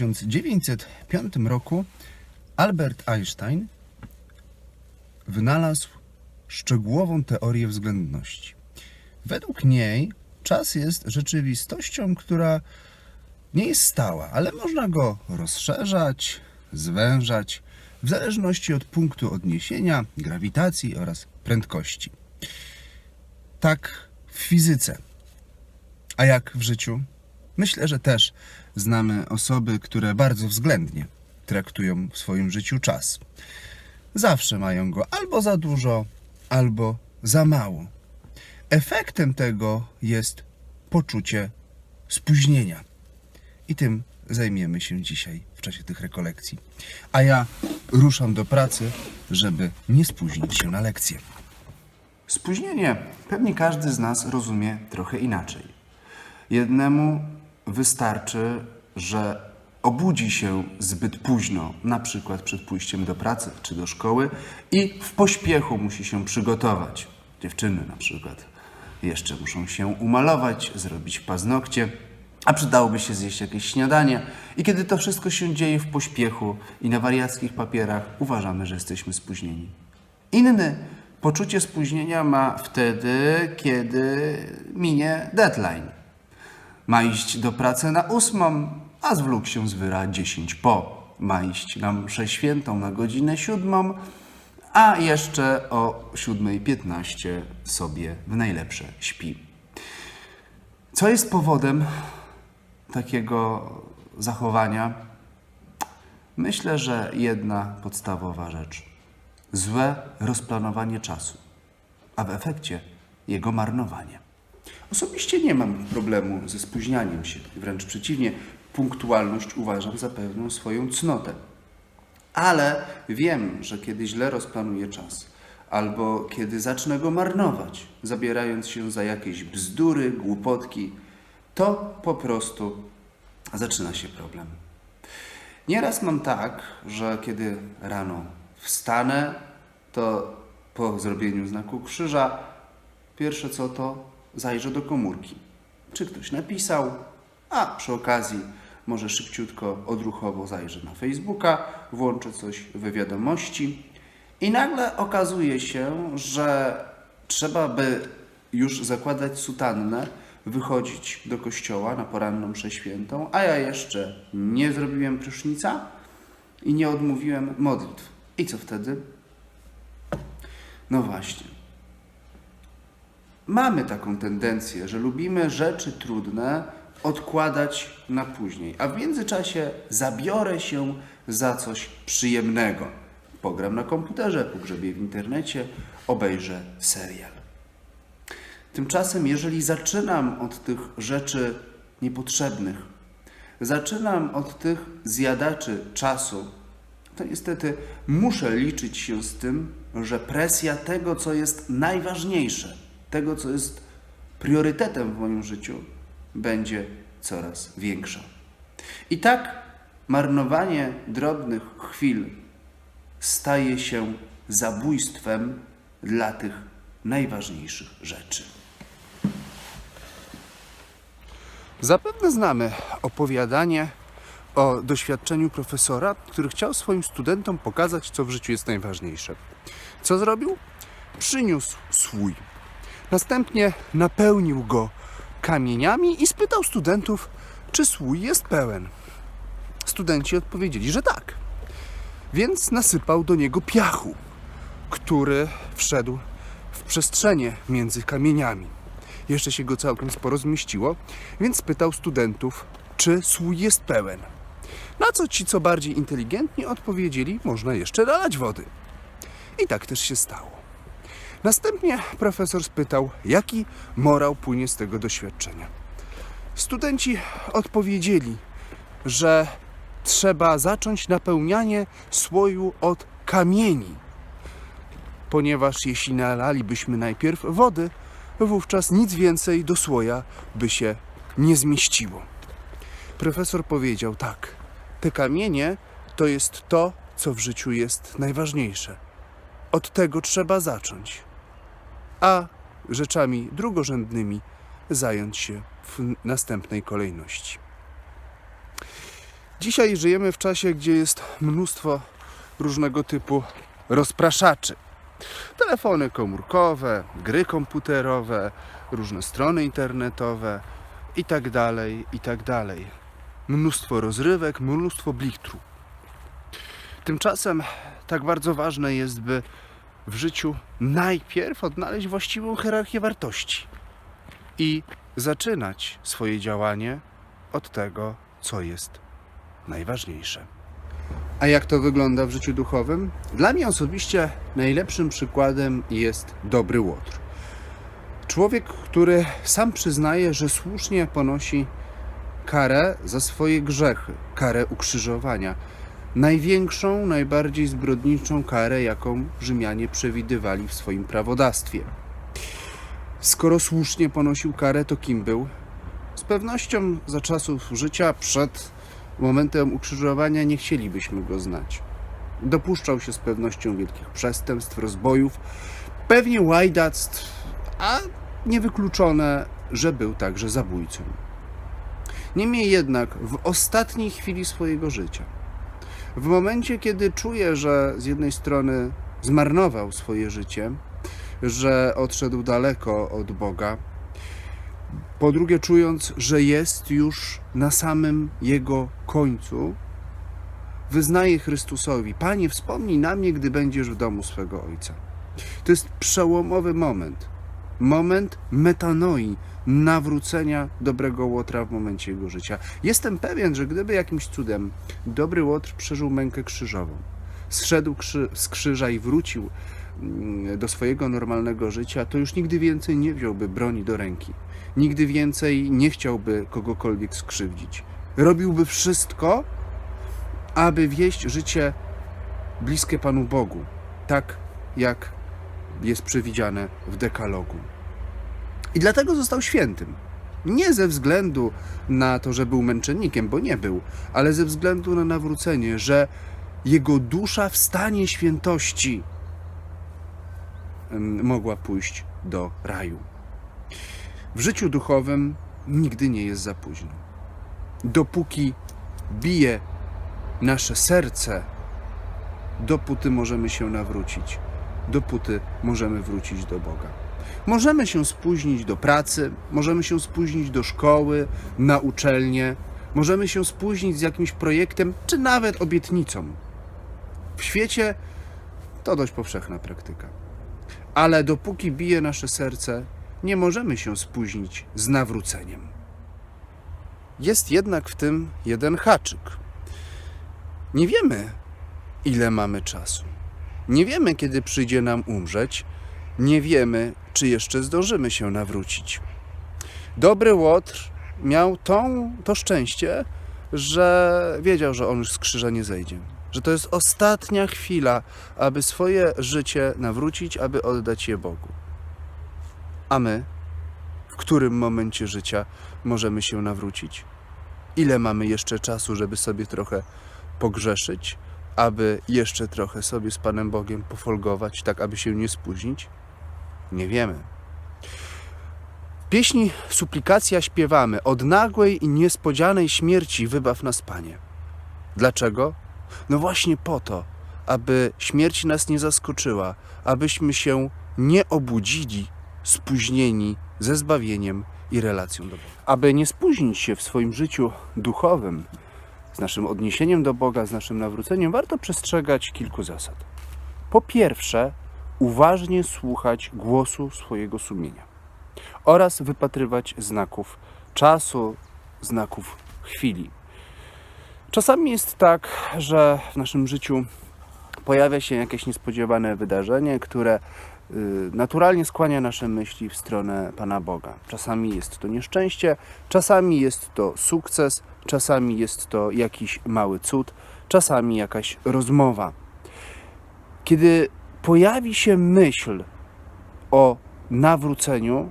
1905 roku Albert Einstein wynalazł szczegółową teorię względności. Według niej czas jest rzeczywistością, która nie jest stała, ale można go rozszerzać, zwężać w zależności od punktu odniesienia, grawitacji oraz prędkości. Tak w fizyce. A jak w życiu? Myślę, że też znamy osoby, które bardzo względnie traktują w swoim życiu czas. Zawsze mają go albo za dużo, albo za mało. Efektem tego jest poczucie spóźnienia. I tym zajmiemy się dzisiaj w czasie tych rekolekcji. A ja ruszam do pracy, żeby nie spóźnić się na lekcję. Spóźnienie pewnie każdy z nas rozumie trochę inaczej. Jednemu wystarczy, że obudzi się zbyt późno, na przykład przed pójściem do pracy czy do szkoły i w pośpiechu musi się przygotować. Dziewczyny na przykład jeszcze muszą się umalować, zrobić paznokcie, a przydałoby się zjeść jakieś śniadanie. I kiedy to wszystko się dzieje w pośpiechu i na wariackich papierach, uważamy, że jesteśmy spóźnieni. Inny poczucie spóźnienia ma wtedy, kiedy minie deadline. Ma iść do pracy na ósmą, a zwlókł się zwyra 10 po. Ma iść na mszę świętą na godzinę siódmą, a jeszcze o 7.15 sobie w najlepsze śpi. Co jest powodem takiego zachowania? Myślę, że jedna podstawowa rzecz. Złe rozplanowanie czasu, a w efekcie jego marnowanie. Osobiście nie mam problemu ze spóźnianiem się. Wręcz przeciwnie, punktualność uważam za pewną swoją cnotę. Ale wiem, że kiedy źle rozplanuję czas, albo kiedy zacznę go marnować, zabierając się za jakieś bzdury, głupotki, to po prostu zaczyna się problem. Nieraz mam tak, że kiedy rano wstanę, to po zrobieniu znaku krzyża, pierwsze co to zajrzę do komórki. Czy ktoś napisał, a przy okazji może szybciutko, odruchowo zajrzę na Facebooka, włączę coś w wiadomości i nagle okazuje się, że trzeba by już zakładać sutannę, wychodzić do kościoła na poranną mszę świętą, a ja jeszcze nie zrobiłem prysznica i nie odmówiłem modlitw. I co wtedy? No właśnie. Mamy taką tendencję, że lubimy rzeczy trudne odkładać na później, a w międzyczasie zabiorę się za coś przyjemnego. Pogram na komputerze, pogrzebię w internecie, obejrzę serial. Tymczasem, jeżeli zaczynam od tych rzeczy niepotrzebnych, zaczynam od tych zjadaczy czasu, to niestety muszę liczyć się z tym, że presja tego, co jest najważniejsze, tego, co jest priorytetem w moim życiu, będzie coraz większa. I tak marnowanie drobnych chwil staje się zabójstwem dla tych najważniejszych rzeczy. Zapewne znamy opowiadanie o doświadczeniu profesora, który chciał swoim studentom pokazać, co w życiu jest najważniejsze. Co zrobił? Przyniósł słój. Następnie napełnił go kamieniami i spytał studentów, czy słój jest pełen. Studenci odpowiedzieli, że tak. Więc nasypał do niego piachu, który wszedł w przestrzenie między kamieniami. Jeszcze się go całkiem sporo zmieściło, więc spytał studentów, czy słój jest pełen. Na co ci, co bardziej inteligentni, odpowiedzieli, można jeszcze nalać wody. I tak też się stało. Następnie profesor spytał, jaki morał płynie z tego doświadczenia. Studenci odpowiedzieli, że trzeba zacząć napełnianie słoju od kamieni, ponieważ jeśli nalalibyśmy najpierw wody, wówczas nic więcej do słoja by się nie zmieściło. Profesor powiedział tak: Te kamienie to jest to, co w życiu jest najważniejsze. Od tego trzeba zacząć, a rzeczami drugorzędnymi zająć się w następnej kolejności. Dzisiaj żyjemy w czasie, gdzie jest mnóstwo różnego typu rozpraszaczy. Telefony komórkowe, gry komputerowe, różne strony internetowe i tak dalej, i tak. Mnóstwo rozrywek, mnóstwo blichtru. Tymczasem tak bardzo ważne jest, by w życiu najpierw odnaleźć właściwą hierarchię wartości i zaczynać swoje działanie od tego, co jest najważniejsze. A jak to wygląda w życiu duchowym? Dla mnie osobiście najlepszym przykładem jest dobry łotr. Człowiek, który sam przyznaje, że słusznie ponosi karę za swoje grzechy, karę ukrzyżowania. Największą, najbardziej zbrodniczą karę, jaką Rzymianie przewidywali w swoim prawodawstwie. Skoro słusznie ponosił karę, to kim był? Z pewnością za czasów życia przed momentem ukrzyżowania nie chcielibyśmy go znać. Dopuszczał się z pewnością wielkich przestępstw, rozbojów, pewnie łajdactw, a niewykluczone, że był także zabójcą. Niemniej jednak w ostatniej chwili swojego życia, w momencie, kiedy czuje, że z jednej strony zmarnował swoje życie, że odszedł daleko od Boga, po drugie, czując, że jest już na samym jego końcu, wyznaje Chrystusowi: Panie, wspomnij na mnie, gdy będziesz w domu swego ojca. To jest przełomowy moment. Moment metanoi, nawrócenia dobrego łotra w momencie jego życia. Jestem pewien, że gdyby jakimś cudem dobry łotr przeżył mękę krzyżową, zszedł krzy- z krzyża i wrócił mm, do swojego normalnego życia, to już nigdy więcej nie wziąłby broni do ręki. Nigdy więcej nie chciałby kogokolwiek skrzywdzić. Robiłby wszystko, aby wieść życie bliskie Panu Bogu, tak jak jest przewidziane w dekalogu. I dlatego został świętym. Nie ze względu na to, że był męczennikiem, bo nie był, ale ze względu na nawrócenie, że jego dusza w stanie świętości mogła pójść do raju. W życiu duchowym nigdy nie jest za późno. Dopóki bije nasze serce, dopóty możemy się nawrócić, dopóty możemy wrócić do Boga. Możemy się spóźnić do pracy, możemy się spóźnić do szkoły, na uczelnię, możemy się spóźnić z jakimś projektem, czy nawet obietnicą. W świecie to dość powszechna praktyka. Ale dopóki bije nasze serce, nie możemy się spóźnić z nawróceniem. Jest jednak w tym jeden haczyk. Nie wiemy, ile mamy czasu. Nie wiemy, kiedy przyjdzie nam umrzeć. Nie wiemy, czy jeszcze zdążymy się nawrócić. Dobry Łotr miał tą, to szczęście, że wiedział, że on już z krzyża nie zejdzie. Że to jest ostatnia chwila, aby swoje życie nawrócić, aby oddać je Bogu. A my, w którym momencie życia możemy się nawrócić? Ile mamy jeszcze czasu, żeby sobie trochę pogrzeszyć, aby jeszcze trochę sobie z Panem Bogiem pofolgować, tak aby się nie spóźnić? Nie wiemy. Pieśni Suplikacja śpiewamy Od nagłej i niespodzianej śmierci wybaw nas, Panie. Dlaczego? No właśnie po to, aby śmierć nas nie zaskoczyła, abyśmy się nie obudzili spóźnieni ze zbawieniem i relacją do Boga. Aby nie spóźnić się w swoim życiu duchowym, z naszym odniesieniem do Boga, z naszym nawróceniem, warto przestrzegać kilku zasad. Po pierwsze, uważnie słuchać głosu swojego sumienia oraz wypatrywać znaków czasu, znaków chwili. Czasami jest tak, że w naszym życiu pojawia się jakieś niespodziewane wydarzenie, które y, naturalnie skłania nasze myśli w stronę Pana Boga. Czasami jest to nieszczęście, czasami jest to sukces, czasami jest to jakiś mały cud, czasami jakaś rozmowa. Kiedy pojawi się myśl o nawróceniu,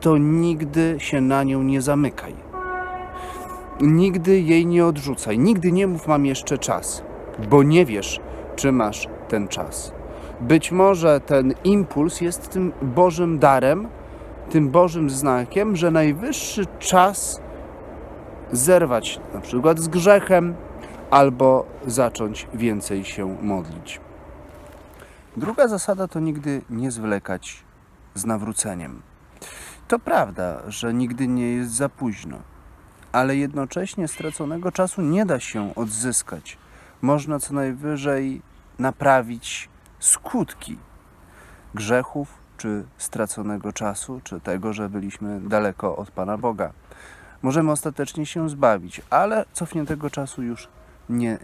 to nigdy się na nią nie zamykaj. Nigdy jej nie odrzucaj. Nigdy nie mów, mam jeszcze czas, bo nie wiesz, czy masz ten czas. Być może ten impuls jest tym Bożym darem, tym Bożym znakiem, że najwyższy czas zerwać na przykład z grzechem, albo zacząć więcej się modlić. Druga zasada to nigdy nie zwlekać z nawróceniem. To prawda, że nigdy nie jest za późno, ale jednocześnie straconego czasu nie da się odzyskać. Można co najwyżej naprawić skutki grzechów, czy straconego czasu, czy tego, że byliśmy daleko od Pana Boga. Możemy ostatecznie się zbawić, ale cofniętego czasu już nie,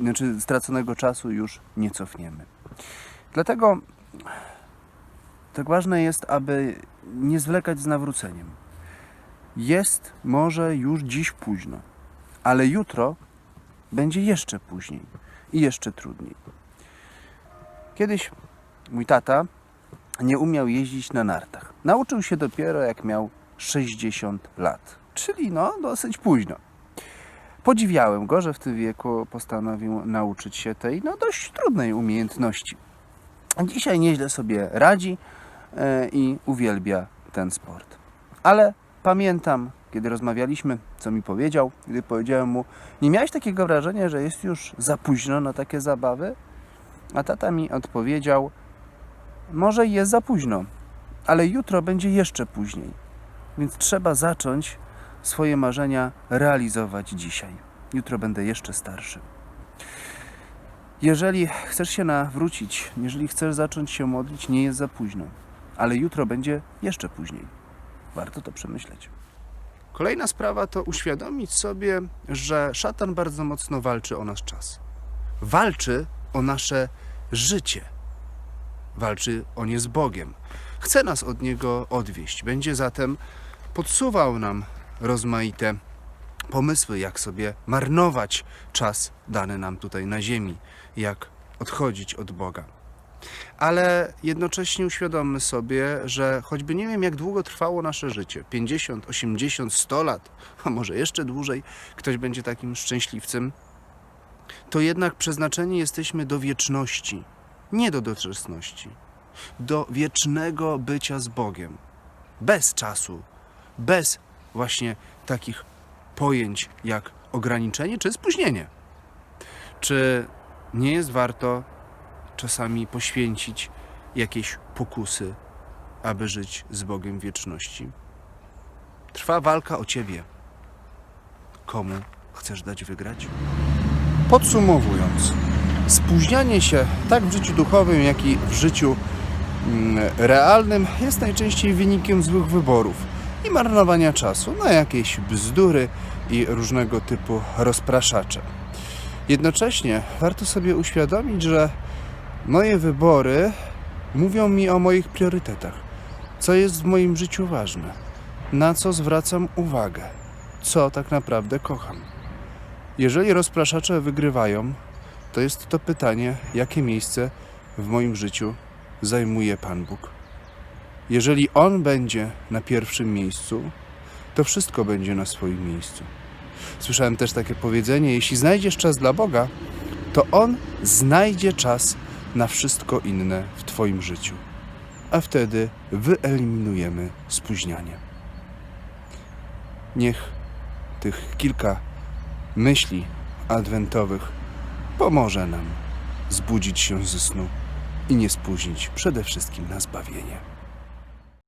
znaczy straconego czasu już nie cofniemy. Dlatego tak ważne jest, aby nie zwlekać z nawróceniem. Jest może już dziś późno, ale jutro będzie jeszcze później i jeszcze trudniej. Kiedyś mój tata nie umiał jeździć na nartach. Nauczył się dopiero jak miał 60 lat, czyli no dosyć późno. Podziwiałem go, że w tym wieku postanowił nauczyć się tej no dość trudnej umiejętności. Dzisiaj nieźle sobie radzi e, i uwielbia ten sport. Ale pamiętam, kiedy rozmawialiśmy, co mi powiedział, gdy powiedziałem mu, nie miałeś takiego wrażenia, że jest już za późno na takie zabawy? A tata mi odpowiedział, może jest za późno, ale jutro będzie jeszcze później. Więc trzeba zacząć swoje marzenia realizować dzisiaj. Jutro będę jeszcze starszy. Jeżeli chcesz się nawrócić, jeżeli chcesz zacząć się modlić, nie jest za późno, ale jutro będzie jeszcze później. Warto to przemyśleć. Kolejna sprawa to uświadomić sobie, że szatan bardzo mocno walczy o nasz czas. Walczy o nasze życie. Walczy o nie z Bogiem. Chce nas od niego odwieść. Będzie zatem podsuwał nam rozmaite pomysły, jak sobie marnować czas dany nam tutaj na ziemi, jak odchodzić od Boga. Ale jednocześnie uświadommy sobie, że choćby nie wiem, jak długo trwało nasze życie 50, 80, 100 lat, a może jeszcze dłużej ktoś będzie takim szczęśliwcem to jednak przeznaczeni jesteśmy do wieczności, nie do doczesności, do wiecznego bycia z Bogiem, bez czasu, bez właśnie takich pojęć jak ograniczenie czy spóźnienie. Czy nie jest warto czasami poświęcić jakieś pokusy, aby żyć z Bogiem wieczności? Trwa walka o ciebie. Komu chcesz dać wygrać? Podsumowując, spóźnianie się tak w życiu duchowym, jak i w życiu mm, realnym jest najczęściej wynikiem złych wyborów i marnowania czasu na jakieś bzdury i różnego typu rozpraszacze. Jednocześnie warto sobie uświadomić, że moje wybory mówią mi o moich priorytetach, co jest w moim życiu ważne, na co zwracam uwagę, co tak naprawdę kocham. Jeżeli rozpraszacze wygrywają, to jest to pytanie, jakie miejsce w moim życiu zajmuje Pan Bóg. Jeżeli On będzie na pierwszym miejscu, to wszystko będzie na swoim miejscu. Słyszałem też takie powiedzenie: jeśli znajdziesz czas dla Boga, to On znajdzie czas na wszystko inne w Twoim życiu. A wtedy wyeliminujemy spóźnianie. Niech tych kilka myśli adwentowych pomoże nam zbudzić się ze snu i nie spóźnić przede wszystkim na zbawienie.